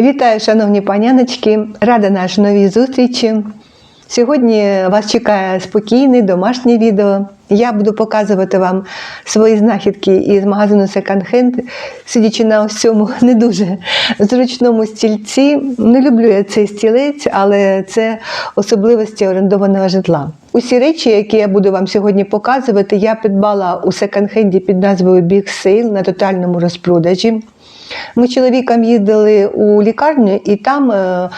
Вітаю, шановні паняночки! Рада нашій новій зустрічі. Сьогодні вас чекає спокійне домашнє відео. Я буду показувати вам свої знахідки із магазину Second Hand, сидячи на ось цьому не дуже зручному стільці. Не люблю я цей стілець, але це особливості орендованого житла. Усі речі, які я буду вам сьогодні показувати, я придбала у секонд-хенді під назвою Big Sale на тотальному розпродажі. Ми з чоловіком їздили у лікарню, і там е,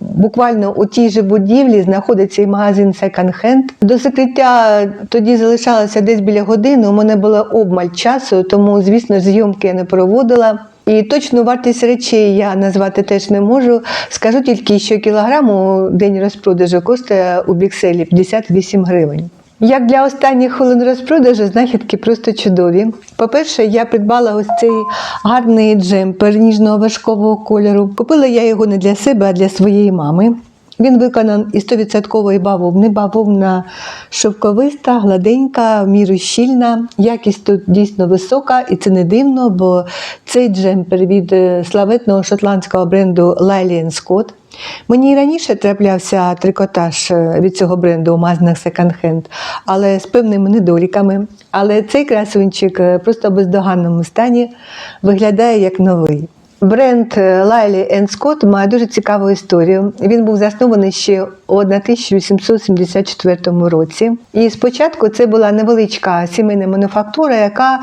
буквально у тій же будівлі знаходиться і магазин Hand. До закриття тоді залишалося десь біля години. У мене було обмаль часу, тому, звісно, зйомки я не проводила. І точну вартість речей я назвати теж не можу. Скажу тільки, що кілограм у день розпродажу коштує у бікселі 58 гривень. Як для останніх хвилин розпродажу, знахідки просто чудові. По-перше, я придбала ось цей гарний джемпер ніжного важкового кольору. Купила я його не для себе, а для своєї мами. Він виконан із 100% бавовни. Бавовна шовковиста, гладенька, в міру щільна. Якість тут дійсно висока, і це не дивно, бо цей джемпер від е, славетного шотландського бренду Lily Scott. Мені раніше траплявся трикотаж е, від цього бренду у Second Hand, але з певними недоліками. Але цей красунчик е, просто в бездоганному стані виглядає як новий. Бренд Лайлі Lily Scott має дуже цікаву історію. Він був заснований ще у 1874 році. І спочатку це була невеличка сімейна мануфактура, яка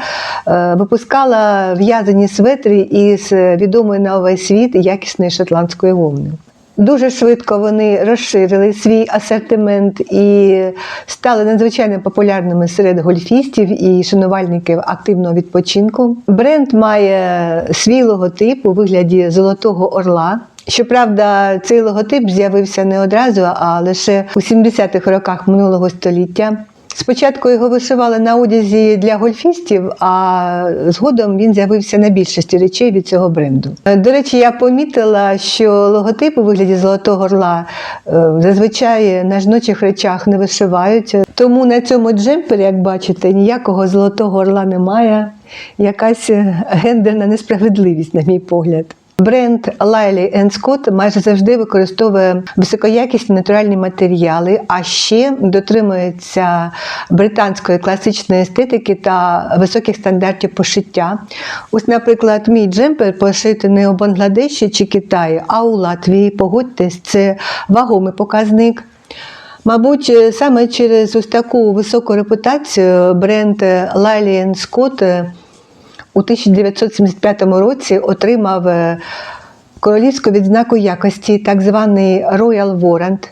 е, випускала в'язані светри із відомої на увесь світ якісної шотландської вовни. Дуже швидко вони розширили свій асортимент і стали надзвичайно популярними серед гольфістів і шанувальників активного відпочинку. Бренд має свій логотип у вигляді золотого орла. Щоправда, цей логотип з'явився не одразу, а лише у 70-х роках минулого століття. Спочатку його вишивали на одязі для гольфістів, а згодом він з'явився на більшості речей від цього бренду. До речі, я помітила, що логотип у вигляді золотого орла е, зазвичай на жіночих речах не вишивають. Тому на цьому джемпері, як бачите, ніякого золотого орла немає. Якась гендерна несправедливість, на мій погляд. Бренд Lily Scott майже завжди використовує високоякісні натуральні матеріали, а ще дотримується британської класичної естетики та високих стандартів пошиття. Ось, наприклад, мій джемпер пошитий не у Бангладеші чи Китаї, а у Латвії. Погодьтесь, це вагомий показник. Мабуть, саме через ось таку високу репутацію бренд Lily Scott у 1975 році отримав е, королівську відзнаку якості, так званий Royal Warrant.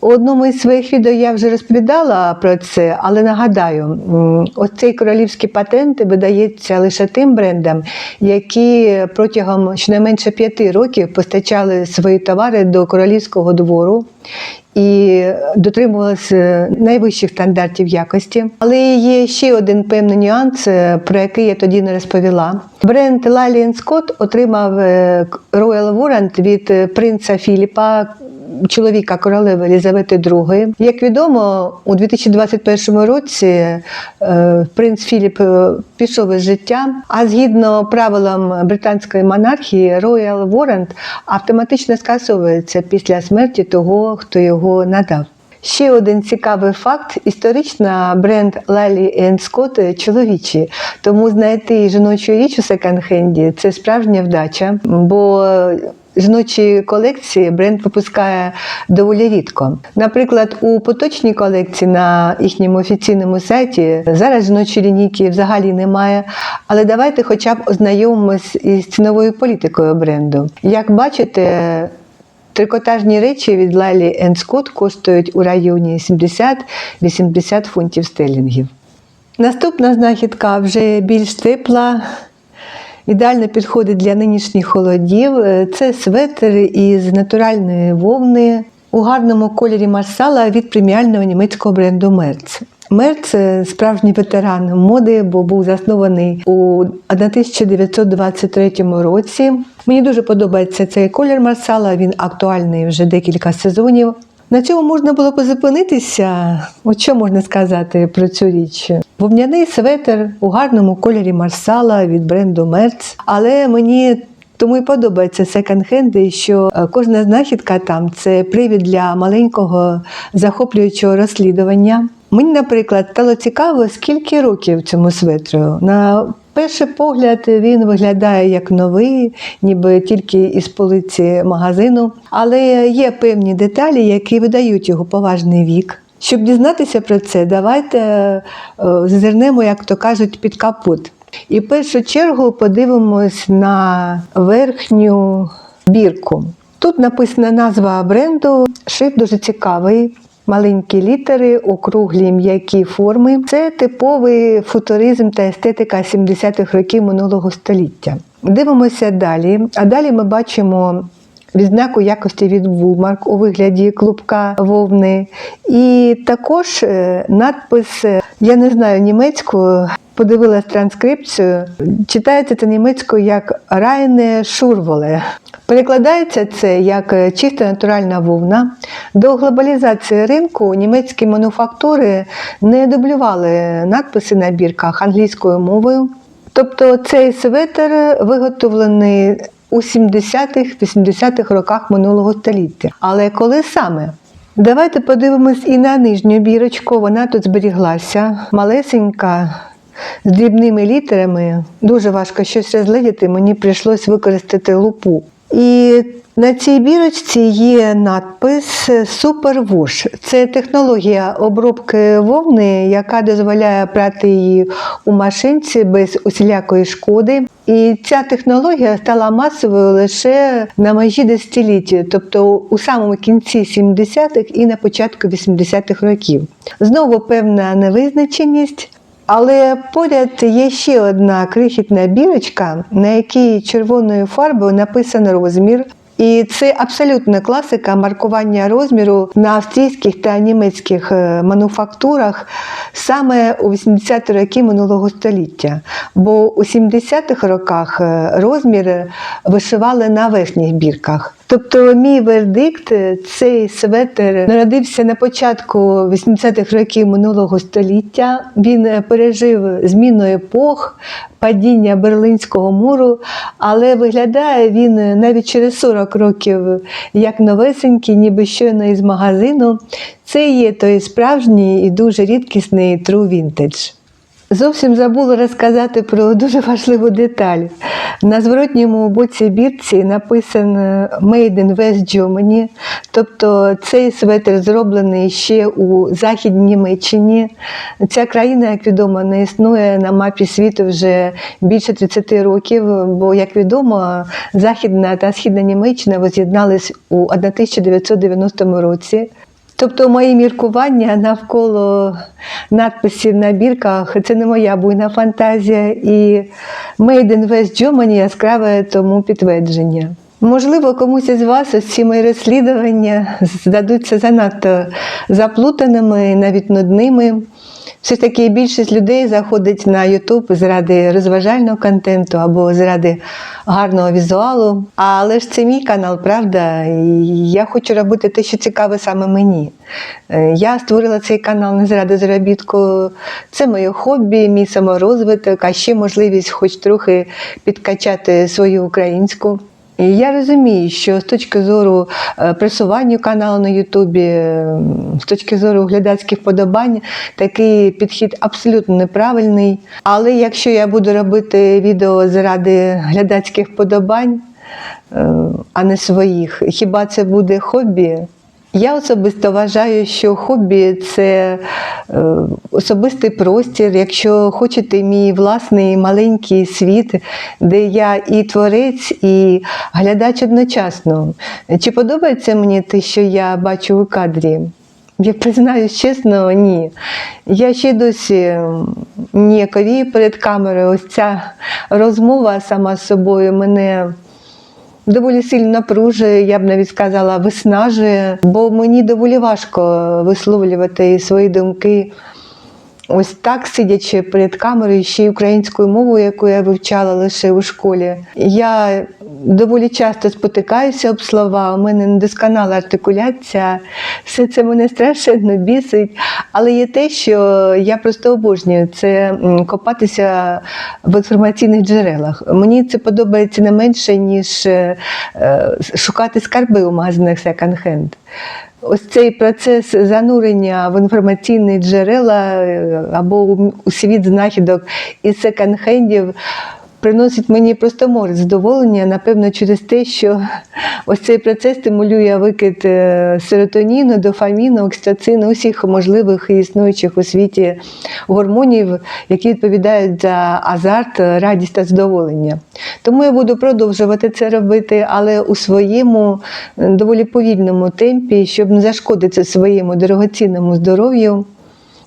У одному із своїх відео я вже розповідала про це, але нагадаю, м, ось цей королівський патент видається лише тим брендам, які протягом щонайменше п'яти років постачали свої товари до королівського двору і дотримувалися найвищих стандартів якості. Але є ще один певний нюанс, е, про який я тоді не розповіла. Бренд Lally Scott отримав е, Royal Warrant від е, принца Філіпа чоловіка королеви Елізавети II. Як відомо, у 2021 році е, принц Філіп е, пішов із життя, а згідно правилам британської монархії, Royal Warrant автоматично скасовується після смерті того, хто його надав. Ще один цікавий факт: історично бренд Lally Scott чоловічий, тому знайти жіночу річ у секонд-хенді – це справжня вдача, бо жіночі колекції бренд випускає доволі рідко. Наприклад, у поточній колекції на їхньому офіційному сайті зараз жіночої лінійки взагалі немає. Але давайте хоча б ознайомимось із ціновою політикою бренду. Як бачите, Трикотажні речі від Lally Scott коштують у районі 70-80 фунтів стерлінгів. Наступна знахідка вже більш тепла, ідеально підходить для нинішніх холодів. Це светр із натуральної вовни у гарному кольорі марсала від преміального німецького бренду Мерц. Мерц – справжній ветеран моди, бо був заснований у 1923 році. Мені дуже подобається цей колір марсала, він актуальний вже декілька сезонів. На цьому можна було позупинитися. От що можна сказати про цю річ? Вовняний светр у гарному кольорі марсала від бренду Мерц. Але мені Тому і подобається секонд-хенди, що е, кожна знахідка там це привід для маленького захоплюючого розслідування. Мені, наприклад, стало цікаво, скільки років цьому светру. На перший погляд він виглядає як новий, ніби тільки із полиці магазину. Але є певні деталі, які видають його поважний вік. Щоб дізнатися про це, давайте е, зазирнемо, як то кажуть, під капот. І в першу чергу подивимось на верхню бірку. Тут написана назва бренду, шрифт дуже цікавий. Маленькі літери, округлі м'які форми. Це типовий футуризм та естетика 70-х років минулого століття. Дивимося далі. А далі ми бачимо відзнаку якості від Woolmark у вигляді клубка вовни. І також е, надпис, е, я не знаю німецькою, подивилась транскрипцію. Читається це німецькою як Райне Шурволе. Перекладається це як е, чиста натуральна вовна. До глобалізації ринку німецькі мануфактури не дублювали надписи на бірках англійською мовою. Тобто цей светр виготовлений у 70-х-80-х роках минулого століття. Але коли саме? Давайте подивимось і на нижню бірочку. Вона тут зберіглася, малесенька, з дрібними літерами. Дуже важко щось розглядіти, мені прийшлось використати лупу. І на цій бірочці є надпис Супервуш. Це технологія обробки вовни, яка дозволяє прати її у машинці без усілякої шкоди. І ця технологія стала масовою лише на межі десятиліття, тобто у самому кінці 70-х і на початку 80-х років. Знову певна невизначеність. Але поряд є ще одна крихітна бірочка, на якій червоною фарбою написано розмір. І це абсолютна класика маркування розміру на австрійських та німецьких е, мануфактурах саме у 80-ті роки минулого століття. Бо у 70-х роках е, розмір вишивали на верхніх бірках. Тобто, мій вердикт, цей светер народився на початку 80-х років минулого століття. Він пережив зміну епох, падіння Берлинського муру, але виглядає він навіть через 40 років як новесенький, ніби щойно із магазину. Це є той справжній і дуже рідкісний True Vintage. Зовсім забула розказати про дуже важливу деталь. На зворотньому боці бірці написано Made in West Germany, тобто цей светр зроблений ще у Західній Німеччині. Ця країна, як відомо, не існує на мапі світу вже більше 30 років, бо, як відомо, Західна та Східна Німеччина воз'єднались у 1990 році. Тобто мої міркування навколо надписів на бірках це не моя буйна фантазія, і Made in West Germany яскраве тому підтвердження. Можливо, комусь із вас ось ці мої розслідування здадуться занадто заплутаними, навіть нудними. Все ж таки більшість людей заходить на YouTube заради розважального контенту або заради гарного візуалу. Але ж це мій канал, правда? І я хочу робити те, що цікаве саме мені. Е, Я створила цей канал не заради заробітку. Це моє хобі, мій саморозвиток, а ще можливість хоч трохи підкачати свою українську. Я розумію, що з точки зору пресування каналу на Ютубі, е, з точки зору глядацьких вподобань, такий підхід абсолютно неправильний. Але якщо я буду робити відео заради глядацьких вподобань, е, а не своїх, хіба це буде хобі? Я особисто вважаю, що хобі це е, особистий простір. Якщо хочете, мій власний маленький світ, де я і творець, і глядач одночасно. Чи подобається мені те, що я бачу у кадрі? Я признаюсь чесно, ні. Я ще досі ніяковію перед камерою. Ось ця розмова сама з собою мене доволі сильно напружує, я б навіть сказала, виснажує, бо мені доволі важко висловлювати свої думки ось так, сидячи перед камерою, ще й українською мовою, яку я вивчала лише у школі. Я доволі часто спотикаюся об слова, у мене недосконала артикуляція, все це мене страшенно бісить. Але є те, що я просто обожнюю це копатися в інформаційних джерелах. Мені це подобається не менше, ніж е, е, шукати скарби у магазинах секонд-хенд. Ось цей процес занурення в інформаційні джерела е, або у- світ знахідок із секонд-хендів приносить мені просто море задоволення, напевно, через те, що ось цей процес стимулює викид е, серотоніну, дофаміну, окситоцину, усіх можливих існуючих у світі гормонів, які відповідають за азарт, радість та задоволення. Тому я буду продовжувати це робити, але у своєму е, доволі повільному темпі, щоб не зашкодити своєму дорогоцінному здоров'ю.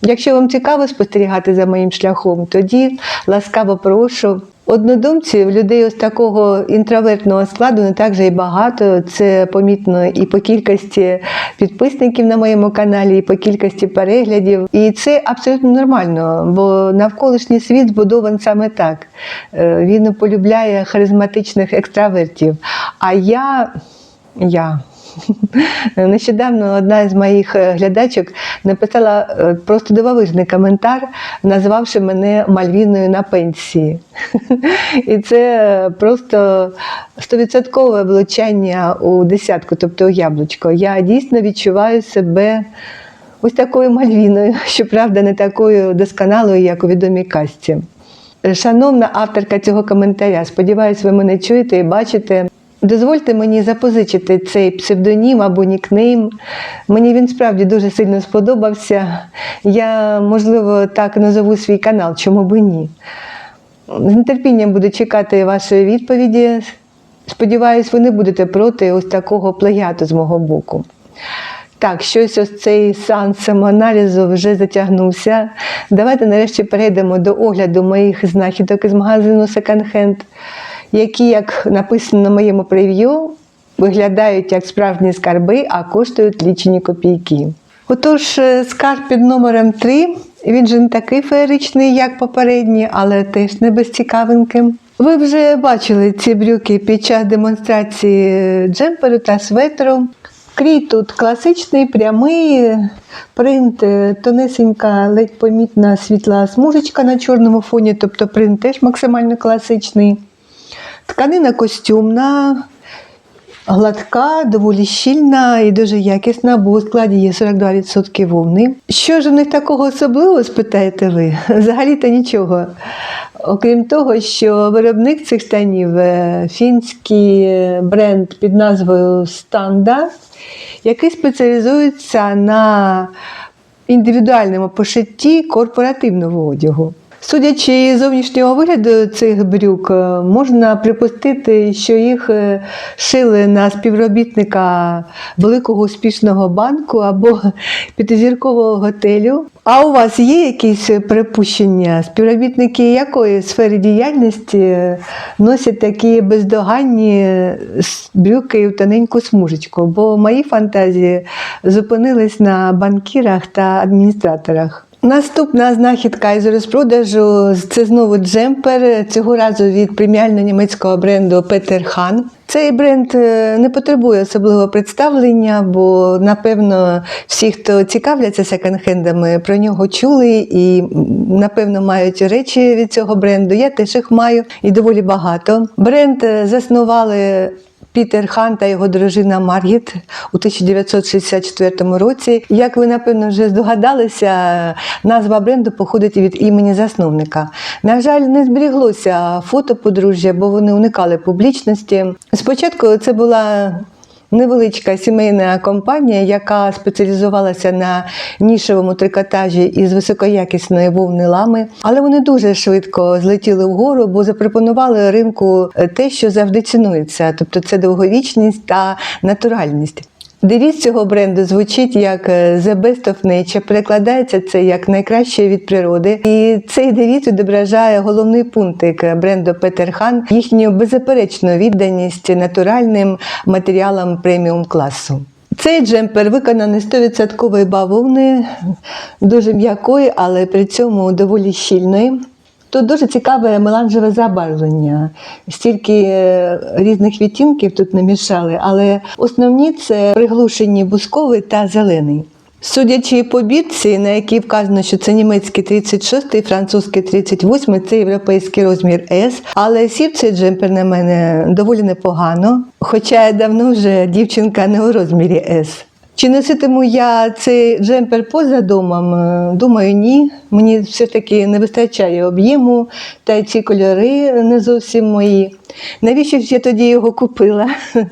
Якщо вам цікаво спостерігати за моїм шляхом, тоді ласкаво прошу. Однодумців, людей ось такого інтровертного складу не так же і багато. Це помітно і по кількості підписників на моєму каналі, і по кількості переглядів. І це абсолютно нормально, бо навколишній світ збудований саме так. Е, Він полюбляє харизматичних екстравертів. А я. я. Нещодавно одна з моїх е, глядачок написала е, просто дивовижний коментар, назвавши мене Мальвіною на пенсії. І це просто стовідсоткове влучання у десятку, тобто у яблучко. Я дійсно відчуваю себе ось такою Мальвіною, щоправда, не такою досконалою, як у відомій казці. Шановна авторка цього коментаря, сподіваюся, ви мене чуєте і бачите. Дозвольте мені запозичити цей псевдонім або нікнейм. Мені він справді дуже сильно сподобався. Я, можливо, так назову свій канал, чому би ні. З нетерпінням буду чекати вашої відповіді. Сподіваюсь, ви не будете проти ось такого плагіату з мого боку. Так, щось ось цей сан самоаналізу вже затягнувся. Давайте нарешті перейдемо до огляду моїх знахідок із магазину Second Hand, які, як написано на моєму прев'ю, виглядають як справжні скарби, а коштують лічені копійки. Отож, е, скарб під номером 3, він же не такий феєричний, як попередній, але теж не без цікавинки. Ви вже бачили ці брюки під час демонстрації джемперу та светру. Крій тут класичний, прямий, принт е, тонесенька, ледь помітна світла смужечка на чорному фоні, тобто принт теж максимально класичний. Тканина костюмна, гладка, доволі щільна і дуже якісна, бо у складі є 42% вовни. Що ж в них такого особливого, спитаєте ви? Взагалі-то нічого. Окрім того, що виробник цих штанів е, фінський е, бренд під назвою Станда, який спеціалізується на індивідуальному пошитті корпоративного одягу. Судячи з зовнішнього вигляду цих брюк, е, можна припустити, що їх е, шили на співробітника великого успішного банку або п'ятизіркового готелю. А у вас є якісь припущення? Співробітники якої сфери діяльності е, носять такі бездоганні брюки в тоненьку смужечку? Бо мої фантазії зупинились на банкірах та адміністраторах. Наступна знахідка із розпродажу це знову джемпер, цього разу від преміально німецького бренду Петер Хан. Цей бренд е, не потребує особливого представлення, бо напевно всі, хто цікавляться секонд-хендами, про нього чули і напевно мають речі від цього бренду. Я теж їх маю і доволі багато. Бренд е, заснували Пітер Хан та його дружина Маргіт у 1964 році. Як ви напевно вже здогадалися, назва бренду походить від імені засновника. На жаль, не зберіглося фото подружжя, бо вони уникали публічності. Спочатку це була невеличка сімейна компанія, яка спеціалізувалася на нішевому трикотажі із високоякісної вовни лами, але вони дуже швидко злетіли вгору, бо запропонували ринку те, що завжди цінується, тобто це довговічність та натуральність. Девіз цього бренду звучить як е, The Best of Nature, перекладається це як найкраще від природи. І цей девіз відображає головний пунктик бренду Петер Хан, їхню беззаперечну відданість натуральним матеріалам преміум класу. Цей джемпер виконаний 100% бавовни, дуже м'якої, але при цьому доволі щільної. Тут дуже цікаве меланжеве забарвлення. Стільки е, різних відтінків тут намішали, але основні це приглушені бусковий та зелений. Судячи по бірці, на якій вказано, що це німецький 36, французький 38, це європейський розмір S, але сів цей джемпер на мене доволі непогано, хоча я давно вже дівчинка не у розмірі S. Чи носитиму я цей джемпер поза домом? Е, Думаю, ні. Мені все ж таки не вистачає об'єму, та ці кольори не зовсім мої. Навіщо ж я тоді його купила? Е,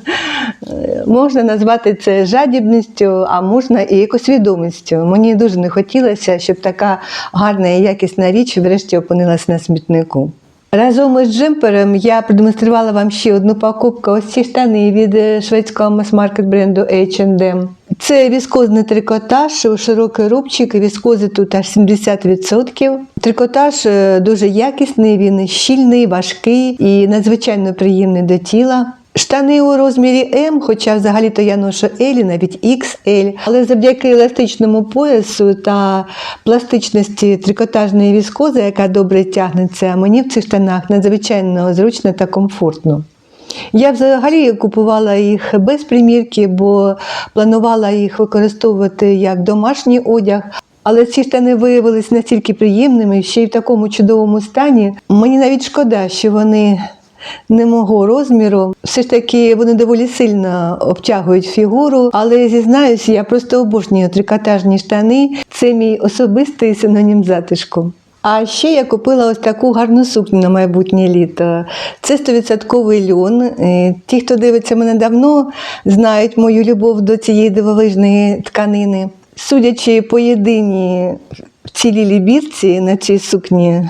Можна назвати це жадібністю, а можна і екосвідомістю. Мені дуже не хотілося, щоб така гарна і якісна річ врешті опинилась на смітнику. Разом із джемпером я продемонструвала вам ще одну покупку. Ось ці штани від е, шведського мас-маркет бренду H&M. Це віскозний трикотаж, широкий рубчик, віскози тут аж 70%. Трикотаж е, дуже якісний, він щільний, важкий і надзвичайно приємний до тіла. Штани у розмірі М, хоча взагалі-то я ношу L, і навіть XL, але завдяки еластичному поясу та пластичності трикотажної віскози, яка добре тягнеться, мені в цих штанах надзвичайно зручно та комфортно. Я взагалі купувала їх без примірки, бо планувала їх використовувати як домашній одяг. Але ці штани виявилися настільки приємними, ще й в такому чудовому стані. Мені навіть шкода, що вони не мого розміру. Все ж таки вони доволі сильно обтягують фігуру, але зізнаюся, я просто обожнюю трикотажні штани. Це мій особистий синонім затишку. А ще я купила ось таку гарну сукню на майбутнє літо. Це 100% льон. Е, Ті, хто дивиться мене давно, знають мою любов до цієї дивовижної тканини. Судячи по єдиній вцілілій бірці на цій сукні,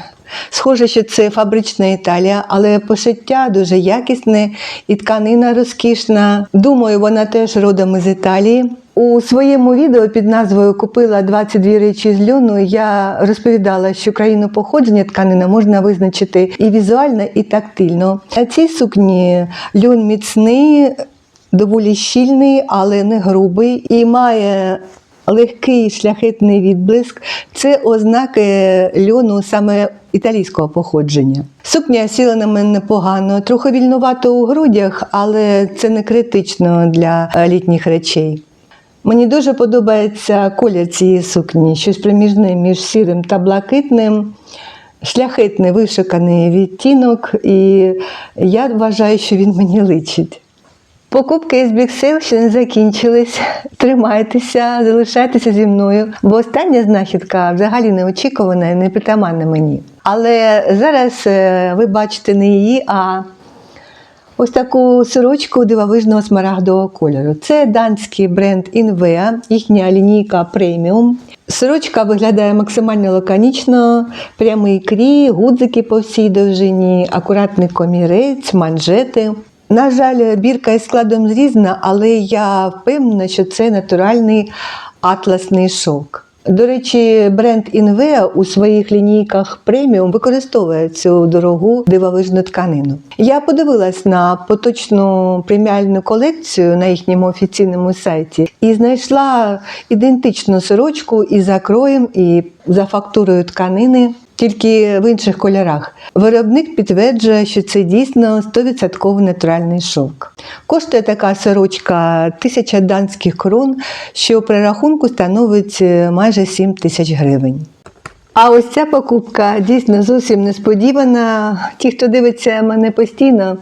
схоже, що це фабрична Італія, але пошиття дуже якісне і тканина розкішна. Думаю, вона теж родом із Італії. У своєму відео під назвою Купила 22 речі з льону я розповідала, що країну походження тканина можна визначити і візуально, і тактильно. На цій сукні льон міцний, доволі щільний, але не грубий, і має легкий шляхетний відблиск. Це ознаки льону саме італійського походження. Сукня сіла на мене непогано, трохи вільнувато у грудях, але це не критично для е, літніх речей. Мені дуже подобається колір цієї сукні, щось приміжне між сірим та блакитним, шляхетний вишиканий відтінок, і я вважаю, що він мені личить. Покупки із Big Sale ще не закінчились. Тримайтеся, залишайтеся зі мною, бо остання знахідка взагалі неочікувана і не притаманна мені. Але зараз е, ви бачите не її, а ось таку сорочку дивовижного смарагдового кольору. Це данський бренд Invea, їхня лінійка преміум. Сорочка виглядає максимально лаконічно, прямий крій, гудзики по всій довжині, акуратний комірець, манжети. На жаль, бірка із складом зрізана, але я впевнена, що це натуральний атласний шовк. До речі, бренд Invea у своїх лінійках преміум використовує цю дорогу дивовижну тканину. Я подивилась на поточну преміальну колекцію на їхньому офіційному сайті і знайшла ідентичну сорочку і за кроєм, і за фактурою тканини. Тільки в інших кольорах. Виробник підтверджує, що це дійсно 100% натуральний шовк. Коштує така сорочка тисяча данських крон, що при рахунку становить е, майже 7 тисяч гривень. А ось ця покупка дійсно зовсім несподівана. Ті, хто дивиться мене постійно,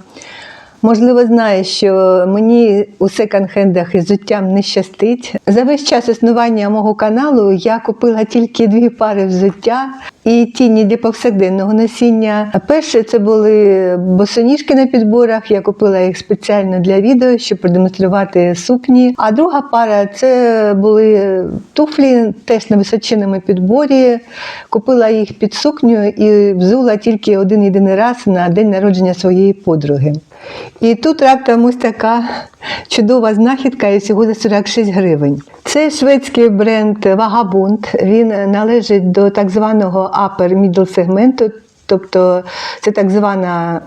можливо, знає, що мені у секонд-хендах із взуттям не щастить. За весь час існування мого каналу я купила тільки дві пари взуття і тіні для повсякденного носіння. Перше це були босоніжки на підборах. Я купила їх спеціально для відео, щоб продемонструвати сукні. А друга пара це були туфлі, теж на височинному підборі. Купила їх під сукню і взула тільки один єдиний раз на день народження своєї подруги. І тут раптом ось така чудова знахідка і всього за 46 гривень. Це шведський бренд Vagabond. Він належить до так званого upper middle сегменту, тобто це так звана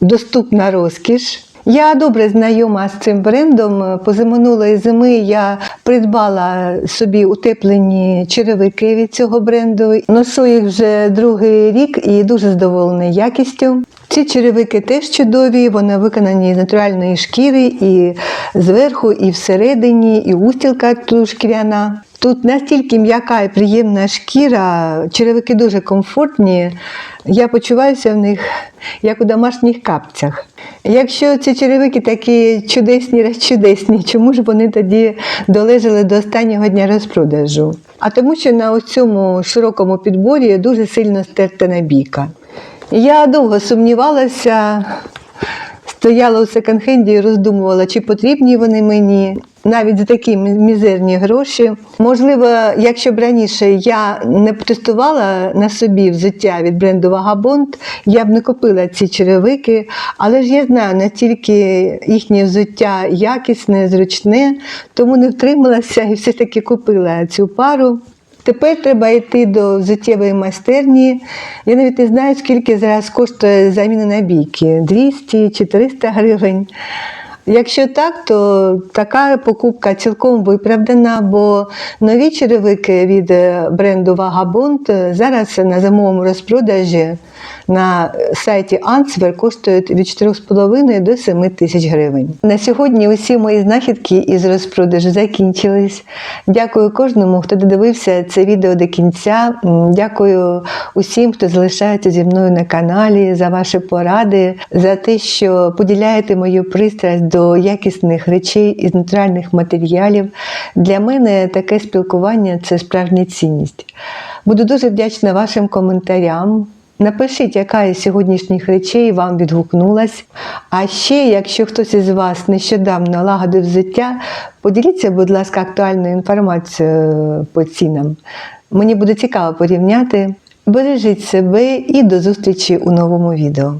доступна розкіш. Я добре знайома з цим брендом. Позаминулої зими я придбала собі утеплені черевики від цього бренду. Ношу їх вже другий рік і дуже задоволена якістю. Ці черевики теж чудові, вони виконані з натуральної шкіри і зверху, і всередині, і устілка шкіряна. Тут настільки м'яка і приємна шкіра, черевики дуже комфортні. Я почуваюся в них як у домашніх капцях. Якщо ці черевики такі чудесні, розчудесні, чому ж вони тоді долежали до останнього дня розпродажу? А тому, що на цьому широкому підборі дуже сильно стерта набійка. Я довго сумнівалася, стояла у секонд-хенді і роздумувала, чи потрібні вони мені. Навіть за такі мізерні гроші. Можливо, якщо б раніше я не протестувала на собі взуття від бренду Vagabond, я б не купила ці черевики, але ж я знаю, настільки їхнє взуття якісне, зручне, тому не втрималася і все-таки купила цю пару. Тепер треба йти до взуттєвої майстерні. Я навіть не знаю, скільки зараз коштує заміна набійки 200 чи 300 гривень. Якщо так, то така покупка цілком виправдана, бо нові черевики від бренду Vagabond зараз на зимовому розпродажі на сайті Answer коштують від 4,5 до 7 тисяч гривень. На сьогодні усі мої знахідки із розпродажу закінчились. Дякую кожному, хто додивився це відео до кінця. Дякую усім, хто залишається зі мною на каналі, за ваші поради, за те, що поділяєте мою пристрасть до якісних речей із натуральних матеріалів. Для мене таке спілкування це справжня цінність. Буду дуже вдячна вашим коментарям. Напишіть, яка із сьогоднішніх речей вам відгукнулась. А ще, якщо хтось із вас нещодавно лагодив взуття, поділіться, будь ласка, актуальною інформацією по цінам. Мені буде цікаво порівняти. Бережіть себе і до зустрічі у новому відео.